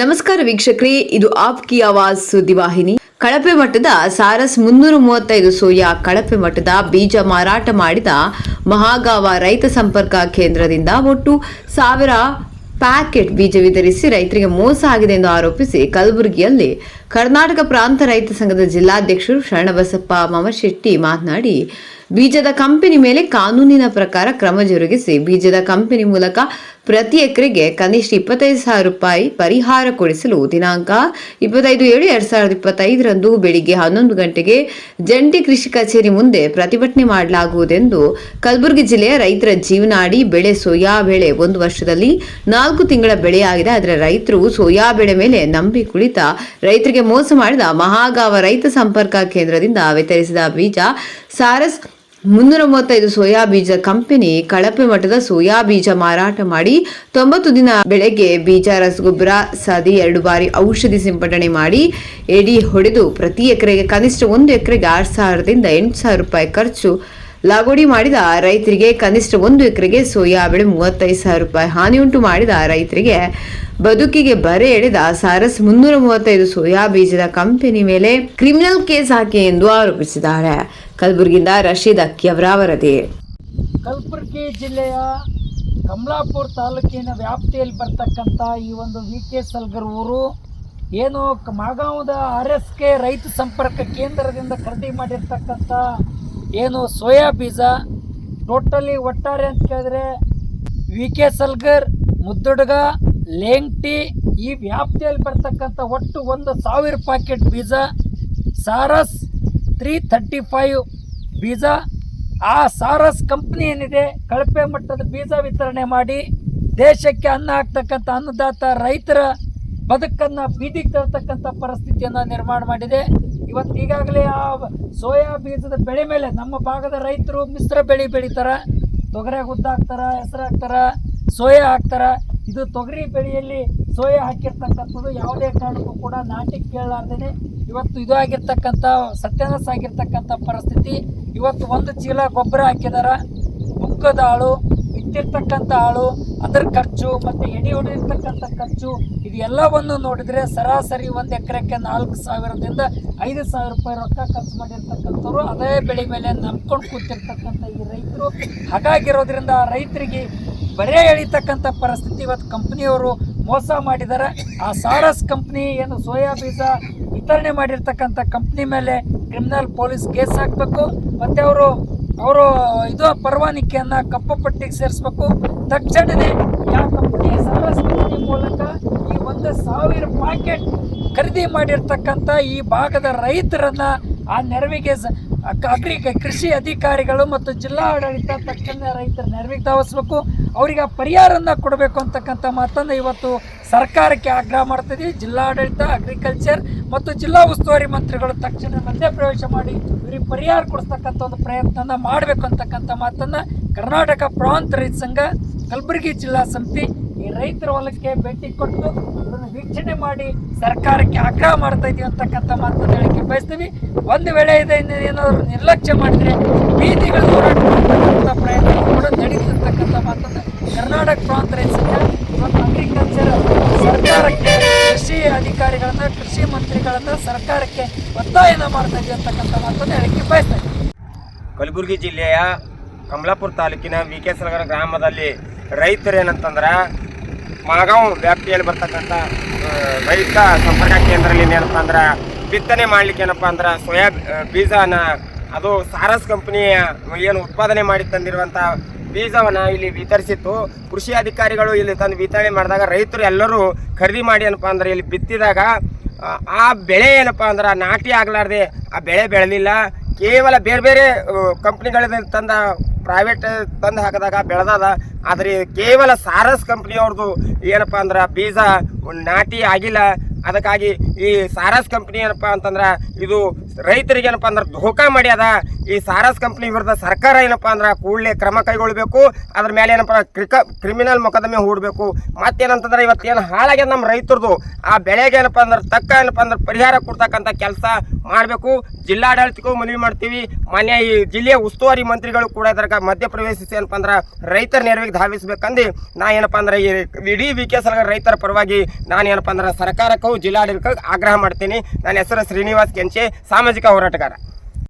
ನಮಸ್ಕಾರ ವೀಕ್ಷಕರೇ, ಇದು ಆಪ್ ಕಿ ಆವಾಜ್ ಸುದ್ದಿವಾಹಿನಿ. ಕಳಪೆ ಮಟ್ಟದ ಸಾರಸ್ ಮುನ್ನೂರ ಮೂವತ್ತೈದು ಸೋಯಾ ಕಳಪೆ ಮಟ್ಟದ ಬೀಜ ಮಾರಾಟ ಮಾಡಿದ ಮಹಾಗಾವ ರೈತ ಸಂಪರ್ಕ ಕೇಂದ್ರದಿಂದ ಒಟ್ಟು ಸಾವಿರ ಪ್ಯಾಕೆಟ್ ಬೀಜ ವಿತರಿಸಿ ರೈತರಿಗೆ ಮೋಸ ಆಗಿದೆ ಎಂದು ಆರೋಪಿಸಿ ಕಲಬುರಗಿಯಲ್ಲಿ ಕರ್ನಾಟಕ ಪ್ರಾಂತ ರೈತ ಸಂಘದ ಜಿಲ್ಲಾಧ್ಯಕ್ಷರು ಶರಣಬಸಪ್ಪ ಮಮಶೆಟ್ಟಿ ಮಾತನಾಡಿ, ಬೀಜದ ಕಂಪನಿ ಮೇಲೆ ಕಾನೂನಿನ ಪ್ರಕಾರ ಕ್ರಮ ಜರುಗಿಸಿ ಬೀಜದ ಕಂಪನಿ ಮೂಲಕ ಪ್ರತಿ ಎಕರೆಗೆ ಕನಿಷ್ಠ ಇಪ್ಪತ್ತೈದು ಸಾವಿರ ರೂಪಾಯಿ ಪರಿಹಾರ ಕೊಡಿಸಲು ದಿನಾಂಕ ಇಪ್ಪತ್ತೈದು ಏಳು ಎರಡ್ ಸಾವಿರದ ಇಪ್ಪತ್ತೈದರಂದು ಬೆಳಿಗ್ಗೆ ಹನ್ನೊಂದು ಗಂಟೆಗೆ ಜಂಟಿ ಕೃಷಿ ಕಚೇರಿ ಮುಂದೆ ಪ್ರತಿಭಟನೆ ಮಾಡಲಾಗುವುದೆಂದು ಕಲಬುರಗಿ ಜಿಲ್ಲೆಯ ರೈತರ ಜೀವನಾಡಿ ಬೆಳೆ ಸೋಯಾ ಬೆಳೆ ಒಂದು ವರ್ಷದಲ್ಲಿ ನಾಲ್ಕು ತಿಂಗಳ ಬೆಳೆಯಾಗಿದೆ. ಆದರೆ ರೈತರು ಸೋಯಾ ಬೆಳೆ ಮೇಲೆ ನಂಬಿ ಕುಳಿತ ರೈತರಿಗೆ ಮೋಸ ಮಾಡಿದ ಮಹಾಗಾವ ರೈತ ಸಂಪರ್ಕ ಕೇಂದ್ರದಿಂದ ವಿತರಿಸಿದ ಬೀಜ ಸಾರಸ್ ಮುನ್ನೂರ ಮೂವತ್ತೈದು ಸೋಯಾ ಬೀಜ ಕಂಪನಿ ಕಳಪೆ ಮಟ್ಟದ ಸೋಯಾ ಬೀಜ ಮಾರಾಟ ಮಾಡಿ ತೊಂಬತ್ತು ದಿನ ಬೆಳೆಗೆ ಬೀಜ, ರಸಗೊಬ್ಬರ, ಸದಿ ಎರಡು ಬಾರಿ ಔಷಧಿ ಸಿಂಪಡಣೆ ಮಾಡಿ ಎಡಿ ಹೊಡೆದು ಪ್ರತಿ ಎಕರೆಗೆ ಕನಿಷ್ಠ ಒಂದು ಎಕರೆಗೆ ಆರು ಸಾವಿರದಿಂದ ಎಂಟು ಸಾವಿರ ರೂಪಾಯಿ ಖರ್ಚು ಲಾಗೋಡಿ ಮಾಡಿದ ರೈತರಿಗೆ ಕನಿಷ್ಠ ಒಂದು ಎಕರೆಗೆ ಸೋಯಾ ಬೆಳೆ ಮೂವತ್ತೈದು ಸಾವಿರ ರೂಪಾಯಿ ಹಾನಿಯುಂಟು ಮಾಡಿದ ರೈತರಿಗೆ ಬದುಕಿಗೆ ಬರೆ ಎಳೆದ ಸಾರಸ್ ಮುನ್ನೂರ ಮೂವತ್ತೈದು ಸೋಯಾ ಬೀಜದ ಕಂಪನಿ ಮೇಲೆ ಕ್ರಿಮಿನಲ್ ಕೇಸ್ ಹಾಕಿ ಎಂದು ಆರೋಪಿಸಿದ್ದಾರೆ. ಕಲಬುರಗಿಯಿಂದ ರಶೀದ್ ಅಕ್ಕಿ ಅವರ ವರದಿ. ಕಲಬುರಗಿ ಜಿಲ್ಲೆಯ ಕಮಲಾಪುರ ತಾಲೂಕಿನ ವ್ಯಾಪ್ತಿಯಲ್ಲಿ ಬರ್ತಕ್ಕಂಥ ಈ ಒಂದು ವಿ ಕೆ ಸಲ್ಗರ್ ಊರು ಏನು ಮಾಗಾಂವದ ಆರ್ ಎಸ್ ಕೆ ರೈತ ಸಂಪರ್ಕ ಕೇಂದ್ರದಿಂದ ಖರೀದಿ ಮಾಡಿರ್ತಕ್ಕಂಥ ಏನು ಸೋಯಾ ಬೀಜ. ಟೋಟಲಿ ಒಟ್ಟಾರೆ ಅಂತ ಕೇಳಿದ್ರೆ ವಿ ಕೆ ಸಲ್ಗರ್, ಮುದ್ದುಡ್ಗ, ಲೇಂಗ್ಟಿ ಈ ವ್ಯಾಪ್ತಿಯಲ್ಲಿ ಬರ್ತಕ್ಕಂಥ ಒಟ್ಟು ಒಂದು ಸಾವಿರ ಪ್ಯಾಕೆಟ್ ಬೀಜ. ಸಾರಸ್ ತ್ರೀ ಥರ್ಟಿ ಫೈವ್ ಬೀಜ. ಆ ಸಾರಸ್ ಕಂಪ್ನಿ ಏನಿದೆ, ಕಳಪೆ ಮಟ್ಟದ ಬೀಜ ವಿತರಣೆ ಮಾಡಿ ದೇಶಕ್ಕೆ ಅನ್ನ ಹಾಕ್ತಕ್ಕಂಥ ಅನ್ನದಾತ ರೈತರ ಬದುಕನ್ನು ಬೀದಿಗೆ ತರ್ತಕ್ಕಂಥ ಪರಿಸ್ಥಿತಿಯನ್ನು ನಿರ್ಮಾಣ ಮಾಡಿದೆ. ಇವತ್ತು ಈಗಾಗಲೇ ಆ ಸೋಯಾ ಬೀಜದ ಬೆಳೆ ಮೇಲೆ ನಮ್ಮ ಭಾಗದ ರೈತರು ಮಿಶ್ರ ಬೆಳೆ ಬೆಳೀತಾರೆ. ತೊಗರೆ ಉದ್ದ ಹಾಕ್ತಾರ, ಹೆಸರು ಹಾಕ್ತಾರೆ, ಸೋಯಾ ಹಾಕ್ತಾರ. ಇದು ತೊಗರಿ ಬೆಳೆಯಲ್ಲಿ ಸೋಯಾ ಹಾಕಿರ್ತಕ್ಕಂಥದ್ದು ಯಾವುದೇ ಕಾರಣಕ್ಕೂ ಕೂಡ ನಾಟಿ ಕೇಳಲಾರ್ದೇನೆ. ಇವತ್ತು ಇದು ಆಗಿರ್ತಕ್ಕಂಥ ಸತ್ಯನಸ್ ಆಗಿರ್ತಕ್ಕಂಥ ಪರಿಸ್ಥಿತಿ. ಇವತ್ತು ಒಂದು ಚೀಲ ಗೊಬ್ಬರ ಹಾಕಿದಾರ. ಮುಕ್ಕದ ಆಳು ಬಿತ್ತಿರ್ತಕ್ಕಂಥ ಆಳು ಅದರ ಖರ್ಚು ಮತ್ತು ಎಡಿ ಹೊಡೆದಿರ್ತಕ್ಕಂಥ ಖರ್ಚು, ಇದೆಲ್ಲವನ್ನು ನೋಡಿದರೆ ಸರಾಸರಿ ಒಂದು ಎಕರೆಕ್ಕೆ ನಾಲ್ಕು ಸಾವಿರದಿಂದ ಐದು ಸಾವಿರ ರೂಪಾಯಿ ರೊಕ್ಕ ಖರ್ಚು ಮಾಡಿರ್ತಕ್ಕಂಥವ್ರು. ಅದೇ ಬೆಳೆ ಮೇಲೆ ನಂಬ್ಕೊಂಡು ಕೂತಿರ್ತಕ್ಕಂಥ ಈ ರೈತರು. ಹಾಗಾಗಿರೋದ್ರಿಂದ ರೈತರಿಗೆ ಬರೇ ಎಳಿತಕ್ಕಂಥ ಪರಿಸ್ಥಿತಿ ಇವತ್ತು ಕಂಪ್ನಿಯವರು ಮೋಸ ಮಾಡಿದ್ದಾರೆ. ಆ ಸಾರಸ್ ಕಂಪ್ನಿ ಏನು ಸೋಯಾ ಬೀಜ ವಿತರಣೆ ಮಾಡಿರ್ತಕ್ಕಂಥ ಕಂಪ್ನಿ ಮೇಲೆ ಕ್ರಿಮಿನಲ್ ಪೊಲೀಸ್ ಕೇಸ್ ಹಾಕಬೇಕು. ಮತ್ತು ಅವರು ಅವರು ಇದು ಪರವಾನಿಕೆಯನ್ನು ಕಪ್ಪು ಪಟ್ಟಿಗೆ ಸೇರಿಸ್ಬೇಕು. ತಕ್ಷಣವೇ ಯಾವ ಕಂಪ್ನಿ ಸಾರಸ್ ಕಂಪ್ನಿ ಮೂಲಕ ಈ ಒಂದು ಸಾವಿರ ಪ್ಯಾಕೆಟ್ ಖರೀದಿ ಮಾಡಿರ್ತಕ್ಕಂಥ ಈ ಭಾಗದ ರೈತರನ್ನು ಆ ನೆರವಿಗೆ ಅಗ್ರಿ, ಕೃಷಿ ಅಧಿಕಾರಿಗಳು ಮತ್ತು ಜಿಲ್ಲಾ ಆಡಳಿತ ತಕ್ಷಣ ರೈತರ ನೆರವಿಗೆ ಧಾವಿಸ್ಬೇಕು. ಅವರಿಗೆ ಆ ಪರಿಹಾರನ ಕೊಡಬೇಕು ಅಂತಕ್ಕಂಥ ಮಾತನ್ನು ಇವತ್ತು ಸರ್ಕಾರಕ್ಕೆ ಆಗ್ರಹ ಮಾಡ್ತಿದ್ವಿ. ಜಿಲ್ಲಾಡಳಿತ ಅಗ್ರಿಕಲ್ಚರ್ ಮತ್ತು ಜಿಲ್ಲಾ ಉಸ್ತುವಾರಿ ಮಂತ್ರಿಗಳು ತಕ್ಷಣ ಮಧ್ಯಪ್ರವೇಶ ಮಾಡಿ ಇವರಿಗೆ ಪರಿಹಾರ ಕೊಡಿಸ್ತಕ್ಕಂಥ ಒಂದು ಪ್ರಯತ್ನನ ಮಾಡಬೇಕು ಅಂತಕ್ಕಂಥ ಮಾತನ್ನು ಕರ್ನಾಟಕ ಪ್ರಾಂತ ರೈತ ಸಂಘ, ಕಲಬುರಗಿ ಜಿಲ್ಲಾ ಸಮಿತಿ ಈ ರೈತರ ಹೊಲಕ್ಕೆ ಭೇಟಿ ಕೊಟ್ಟು ಅದನ್ನು ವೀಕ್ಷಣೆ ಮಾಡಿ ಸರ್ಕಾರಕ್ಕೆ ಆಗ್ರಹ ಮಾಡ್ತಾ ಇದೀವಿ ಅಂತಕ್ಕಂಥ ಮಾತನ್ನು ಹೇಳಕ್ಕೆ ಬಯಸ್ತೀವಿ. ಒಂದು ವೇಳೆ ಇದೆ ಏನಾದರೂ ನಿರ್ಲಕ್ಷ್ಯ ಮಾಡಿದ್ರೆ ಬೀದಿಗಳು ಹೋರಾಟ ಮಾಡ್ತಕ್ಕಂಥ ಪ್ರಯತ್ನ ಕೂಡ ನಡೀತಿರ್ತಕ್ಕಂಥ ಕರ್ನಾಟಕ ಪ್ರಾಂತ ರೈತ ಇವತ್ತು ಅಗ್ರಿಕಲ್ಚರ್ ಸರ್ಕಾರಕ್ಕೆ, ಕೃಷಿ ಅಧಿಕಾರಿಗಳನ್ನ, ಕೃಷಿ ಮಂತ್ರಿಗಳನ್ನ ಸರ್ಕಾರಕ್ಕೆ ಒತ್ತಾಯನ ಮಾಡ್ತಾ ಇದೆ ಅಂತಕ್ಕಂಥ ಮಾತನ್ನು ಹೇಳಕ್ಕೆ ಬಯಸ್ತಾ ಕಲಬುರಗಿ ಜಿಲ್ಲೆಯ ಕಮಲಾಪುರ ತಾಲೂಕಿನ ವಿ ಕೆ ಸಲಗರ ಗ್ರಾಮದಲ್ಲಿ ರೈತರು ಏನಂತಂದ್ರೆ ವ್ಯಾಪ್ತಿಯಲ್ಲಿ ಬರ್ತಕ್ಕಂಥ ರೈತ ಸಂಪರ್ಕ ಕೇಂದ್ರದಲ್ಲಿ ಏನಪ್ಪ ಅಂದ್ರೆ ಬಿತ್ತನೆ ಮಾಡ್ಲಿಕ್ಕೆ ಏನಪ್ಪ ಅಂದ್ರೆ ಸೋಯಾ ಬೀಜನ ಅದು ಸಾರಸ್ ಕಂಪನಿಯ ಏನು ಉತ್ಪಾದನೆ ಮಾಡಿ ತಂದಿರುವಂಥ ಬೀಜವನ್ನು ಇಲ್ಲಿ ವಿತರಿಸಿತ್ತು. ಕೃಷಿ ಅಧಿಕಾರಿಗಳು ಇಲ್ಲಿ ತಂದು ವಿತರಣೆ ಮಾಡಿದಾಗ ರೈತರು ಎಲ್ಲರೂ ಖರೀದಿ ಮಾಡಿ ಏನಪ್ಪ ಅಂದ್ರೆ ಇಲ್ಲಿ ಬಿತ್ತಿದಾಗ ಆ, ಬೆಳೆ ಏನಪ್ಪ ಅಂದ್ರೆ ನಾಟಿ ಆಗ್ಲಾರ್ದೆ ಆ ಬೆಳೆ ಬೆಳೆದಿಲ್ಲ. ಕೇವಲ ಬೇರೆ ಬೇರೆ ಕಂಪ್ನಿಗಳಿಂದ ತಂದ ಪ್ರೈವೇಟ್ ತಂದು ಹಾಕಿದಾಗ ಬೆಳೆದದ. ಆದರೆ ಕೇವಲ ಸಾರಸ್ ಕಂಪ್ನಿಯವ್ರದ್ದು ಏನಪ್ಪ ಅಂದ್ರೆ ಬೀಜ ನಾಟಿ ಆಗಿಲ್ಲ. ಅದಕ್ಕಾಗಿ ಈ ಸಾರಸ್ ಕಂಪ್ನಿ ಏನಪ್ಪ ಅಂತಂದ್ರೆ ಇದು ರೈತರಿಗೆ ಏನಪ್ಪಾ ಅಂದ್ರೆ ಧೋಕಾ ಮಾಡ್ಯದ ಈ ಸಾರಸ್ ಕಂಪ್ನಿ ವಿರುದ್ಧ ಸರ್ಕಾರ ಏನಪ್ಪ ಅಂದ್ರೆ ಕೂಡಲೇ ಕ್ರಮ ಕೈಗೊಳ್ಳಬೇಕು ಅದ್ರ ಮೇಲೆ ಏನಪ್ಪ ಕ್ರಿಕ ಕ್ರಿಮಿನಲ್ ಮೊಕದ್ದಮೆ ಹೂಡಬೇಕು. ಮತ್ತೇನಂತಂದ್ರೆ ಇವತ್ತೇನು ಹಾಳಾಗ್ಯದ ನಮ್ಮ ರೈತರದು. ಆ ಬೆಳೆಗೆ ಏನಪ್ಪಾ ಅಂದ್ರೆ ತಕ್ಕ ಏನಪ್ಪ ಅಂದ್ರೆ ಪರಿಹಾರ ಕೊಡ್ತಕ್ಕಂಥ ಕೆಲಸ ಮಾಡಬೇಕು. ಜಿಲ್ಲಾಡಳಿತಕ್ಕೂ ಮನವಿ ಮಾಡ್ತೀವಿ. ಮಾನ್ಯ ಈ ಜಿಲ್ಲೆಯ ಉಸ್ತುವಾರಿ ಮಂತ್ರಿಗಳು ಕೂಡ ಇದ್ರಾಗ ಮಧ್ಯಪ್ರವೇಶಿಸಿ ಏನಪ್ಪಾ ಅಂದ್ರೆ ರೈತರ ನೆರವಿಗೆ ಧಾವಿಸ್ಬೇಕಂದು ನಾ ಏನಪ್ಪ ಅಂದ್ರೆ ಈ ಇಡೀ ವಿ ಕೆ ರೈತರ ಪರವಾಗಿ ನಾನು ಏನಪ್ಪ ಅಂದ್ರೆ ಸರ್ಕಾರಕ್ಕೂ ಜಿಲ್ಲಾಡಳಿತಕ್ಕೂ ಆಗ್ರಹ ಮಾಡ್ತೀನಿ. ನನ್ನ ಹೆಸರು ಶ್ರೀನಿವಾಸ್ ಕೆಂಚೆ. सामाजिक होराट करा?